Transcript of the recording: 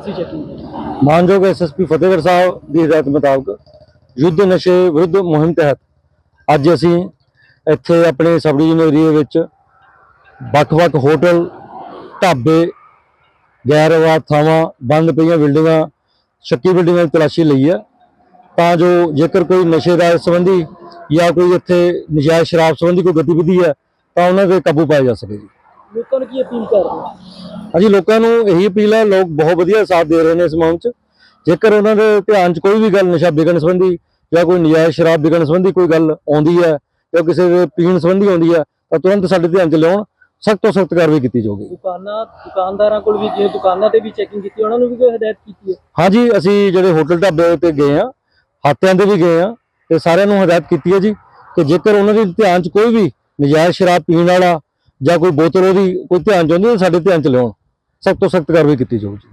ਅਸੀਂ ਚੈਕਿੰਗ ਮਾਨਯੋਗ ਐਸਐਸਪੀ ਫਤਿਹਗੜ੍ਹ ਸਾਹਿਬ ਦੀ ਹਦਾਇਤ ਮੁਤਾਬਕ ਯੁੱਧ ਨਸ਼ੇ ਵਿਰੁੱਧ ਮੁਹਿੰਮ ਤਹਿਤ ਅੱਜ ਅਸੀਂ ਇੱਥੇ ਆਪਣੇ ਸਬ ਡਿਵੀਜ਼ਨ ਏਰੀਏ ਵਿੱਚ ਵੱਖ-ਵੱਖ ਹੋਟਲ, ਢਾਬੇ ਗੈਰ ਆਬਾਦ ਥਾਵਾਂ, ਬੰਦ ਪਈਆਂ ਬਿਲਡਿੰਗਾਂ, ਸ਼ੱਕੀ ਬਿਲਡਿੰਗਾਂ ਦੀ ਤਲਾਸ਼ੀ ਲਈ ਹੈ। ਤਾਂ ਜੋ ਜੇਕਰ ਕੋਈ ਨਸ਼ੇ ਦਾ ਸੰਬੰਧੀ ਜਾਂ ਕੋਈ ਇੱਥੇ ਨਜਾਇਜ਼ ਸ਼ਰਾਬ ਸੰਬੰਧੀ ਕੋਈ ਗਤੀਵਿਧੀ ਹੈ, ਤਾਂ ਉਹਨਾਂ ਤੇ ਕਾਬੂ ਪਾਇਆ ਜਾ ਸਕੇ ਜੀ। ਲੋਕਾਂ ਨੂੰ ਕੀ ਅਪੀਲ ਕਰ ਰਹੇ ਹੋ? ਹਾਂਜੀ ਲੋਕਾਂ ਨੂੰ ਇਹੀ ਅਪੀਲ ਹੈ ਲੋਕ ਬਹੁਤ ਵਧੀਆ ਸਾਥ ਦੇ ਰਹੇ ਨੇ ਇਸ ਮੁਹਿੰਮ 'ਚ। ਜੇਕਰ ਉਹਨਾਂ ਦੇ ਧਿਆਨ 'ਚ ਕੋਈ ਵੀ ਗੱਲ ਨਸ਼ਾ ਵਿਕਣ ਸੰਬੰਧੀ ਜਾਂ ਕੋਈ ਨਜਾਇਜ਼ ਸ਼ਰਾਬ ਵਿਕਣ ਸੰਬੰਧੀ ਕੋਈ ਗੱਲ ਆਉਂਦੀ ਹੈ ਜਾਂ ਕਿਸੇ ਦੇ ਪੀਣ ਸੰਬੰਧੀ ਆਉਂਦੀ ਹੈ ਤਾਂ ਤੁਰੰਤ ਸਾਡੇ ਧਿਆਨ 'ਚ ਲਿਆਉਣ ਸਖਤ ਤੋਂ ਸਖਤ ਕਾਰਵਾਈ ਕੀਤੀ ਜਾਊਗੀ। ਦੁਕਾਨਾਂ ਦੁਕਾਨਦਾਰਾਂ ਕੋਲ ਵੀ ਜੇ ਦੁਕਾਨਾਂ ਤੇ ਵੀ ਚੈਕਿੰਗ ਕੀਤੀ ਉਹਨਾਂ ਨੂੰ ਵੀ ਕੋਈ ਹਦਾਇਤ ਕੀਤੀ ਹੈ? ਹਾਂਜੀ ਅਸੀਂ ਜਿਹੜੇ ਹੋਟਲ ਢਾਬੇ ਤੇ ਗਏ ਆ ਹਾਤਿਆਂ ਦੇ ਵੀ ਗਏ ਆ ਤੇ ਸਾਰਿਆਂ ਨੂੰ ਹਦਾਇਤ ਕੀਤੀ ਹੈ ਜੀ ਕਿ ਜੇਕਰ ਉਹਨਾਂ ਦੇ ਧਿਆਨ 'ਚ ਕੋਈ ਵੀ ਨਜਾਇਜ਼ ਸ਼ਰਾਬ ਪੀਣ ਵਾਲਾ ਜਾਂ ਕੋਈ ਬੋਤਲ ਉਹਦੀ, ਕੋਈ ਧਿਆਨ 'ਚ ਆਉਂਦੀ ਹੈ ਸਾਡੇ ਧਿਆਨ 'ਚ ਲਿਆਉਣ। ਸਖਤ ਤੋਂ ਸਖਤ ਕਾਰਵਾਈ ਕੀਤੀ ਜਾਊਗੀ